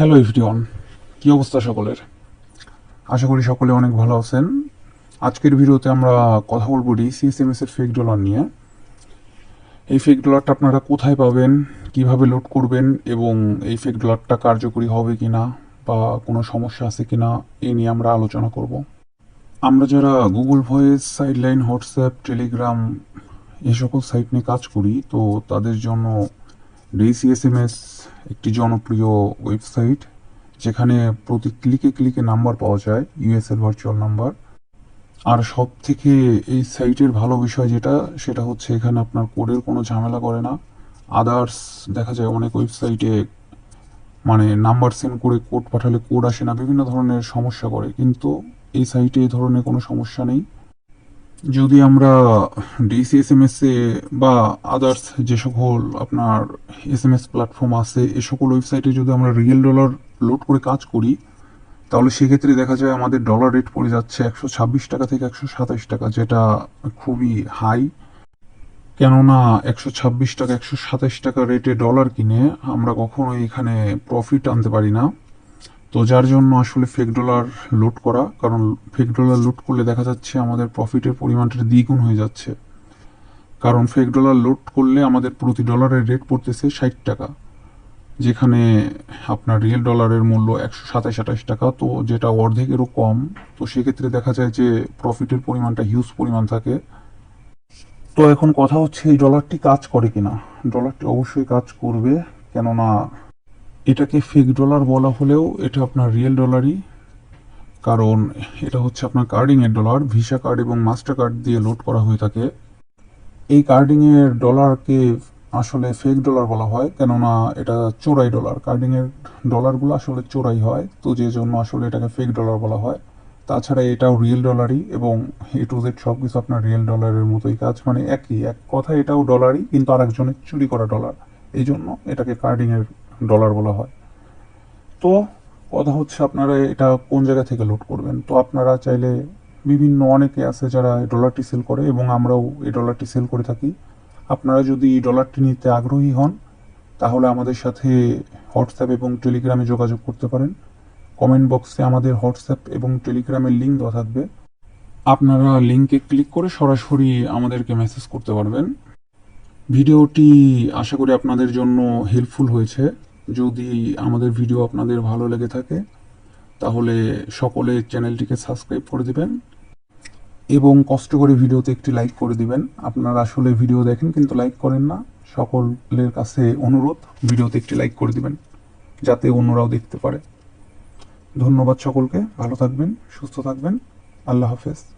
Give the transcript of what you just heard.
Hello everyone কী অবস্থা সকলের? আশা করি সকলে অনেক ভালো আছেন। আজকের ভিডিওতে আমরা কথা বলব ডিসিএসএমএস এর ফেক ডলার নিয়ে। এই ফেক ডলারটা আপনারা কোথায় পাবেন, কীভাবে লোড করবেন এবং এই ফেক ডলারটা কার্যকরী হবে কিনা বা কোনো সমস্যা আছে কি না এ নিয়ে আমরা আলোচনা করব। আমরা যারা Google voice sideline WhatsApp Telegram এই সকল সাইট নিয়ে কাজ করি, তো তাদের জন্য ডিসিএসএমএস একটি জনপ্রিয় ওয়েবসাইট, যেখানে প্রতি ক্লিকে ক্লিকে নাম্বার পাওয়া যায় ইউএসএল ভার্চুয়াল নাম্বার। আর সব থেকে এই সাইটের ভালো বিষয় যেটা, সেটা হচ্ছে এখানে আপনার কোডের কোনো ঝামেলা করে না। আদার্স দেখা যায় অনেক ওয়েবসাইটে মানে নাম্বার সেন্ড করে কোড পাঠালে কোড আসে না, বিভিন্ন ধরনের সমস্যা করে। কিন্তু এই সাইটে এই ধরনের কোনো সমস্যা নেই। যদি আমরা ডিসিএসএমএস এ বা আদার্স যে সকল আপনার এস এম এস প্ল্যাটফর্ম আছে, এ সকল ওয়েবসাইটে যদি আমরা রিয়েল ডলার লোড করে কাজ করি, তাহলে সেক্ষেত্রে দেখা যায় আমাদের ডলার রেট পড়ে যাচ্ছে একশো ছাব্বিশ টাকা থেকে একশো সাতাশ টাকা, যেটা খুবই হাই কেননা একশো ছাব্বিশ টাকা, একশো সাতাশ টাকা রেটে ডলার কিনে আমরা কখনোই এখানে প্রফিট আনতে পারি না। তো যার জন্য আসলে ফেক ডলার লোড করা, কারণ ফেক ডলার লোড করলে দেখা যাচ্ছে আমাদের প্রফিটের পরিমাণটা দ্বিগুণ হয়ে যাচ্ছে। কারণ ফেক ডলার লোড করলে আমাদের প্রতি ডলারের রেট পড়তেছে ষাট টাকা, যেখানে আপনার রিয়েল ডলারের মূল্য একশো সাতাশ আঠাশ টাকা। তো যেটা অর্ধেকেরও কম, তো সেক্ষেত্রে দেখা যায় যে প্রফিটের পরিমাণটা হিউজ পরিমাণ থাকে। তো এখন কথা হচ্ছে এই ডলারটি কাজ করে কিনা। ডলারটি অবশ্যই কাজ করবে, কেননা এটাকে ফেক ডলার বলা হলেও এটা আপনার রিয়েল ডলারই কারণ এটা হচ্ছে আপনার কার্ডিংয়ের ডলার ভিসা কার্ড এবং মাস্টার কার্ড দিয়ে লোড করা হয়ে থাকে। এই কার্ডিং এর ডলারকে আসলে ফেক ডলার বলা হয়, কেননা এটা চোরাই ডলার কার্ডিংয়ের ডলারগুলো আসলে চোরাই হয়, তো যে জন্য আসলে এটাকে ফেক ডলার বলা হয়। তাছাড়া এটাও রিয়েল ডলারই এবং এ টু জেড সব কিছু আপনার রিয়েল ডলারের মতোই কাজ মানে একই। এক কথা এটাও ডলারই কিন্তু আরেকজনের চুরি করা ডলার এই জন্য এটাকে কার্ডিং এর ডলার বলা হয়। তো কথা হচ্ছে আপনারা এটা কোন জায়গা থেকে লোড করবেন? তো আপনারা চাইলে বিভিন্ন অনেকে আছে যারা ডলারটি সেল করে এবং আমরাও এই ডলারটি সেল করে থাকি। আপনারা যদি ডলারটি নিতে আগ্রহী হন, তাহলে আমাদের সাথে হোয়াটসঅ্যাপ এবং টেলিগ্রামে যোগাযোগ করতে পারেন। কমেন্ট বক্সে আমাদের হোয়াটসঅ্যাপ এবং টেলিগ্রামের লিঙ্ক দেওয়া থাকবে। আপনারা লিঙ্কে ক্লিক করে সরাসরি আমাদেরকে মেসেজ করতে পারবেন। ভিডিওটি আশা করি আপনাদের জন্য হেল্পফুল হয়েছে। যদি আমাদের ভিডিও আপনাদের ভালো লেগে থাকে, তাহলে সকলে চ্যানেলটিকে সাবস্ক্রাইব করে দিবেন এবং কষ্ট করে ভিডিওতে একটি লাইক করে দিবেন। আপনারা আসলে ভিডিও দেখেন কিন্তু লাইক করেন না। সকলের কাছে অনুরোধ, ভিডিওতে একটি লাইক করে দিবেন, যাতে অন্যরাও দেখতে পারে। ধন্যবাদ সকলকে। ভালো থাকবেন, সুস্থ থাকবেন। আল্লাহ হাফেজ।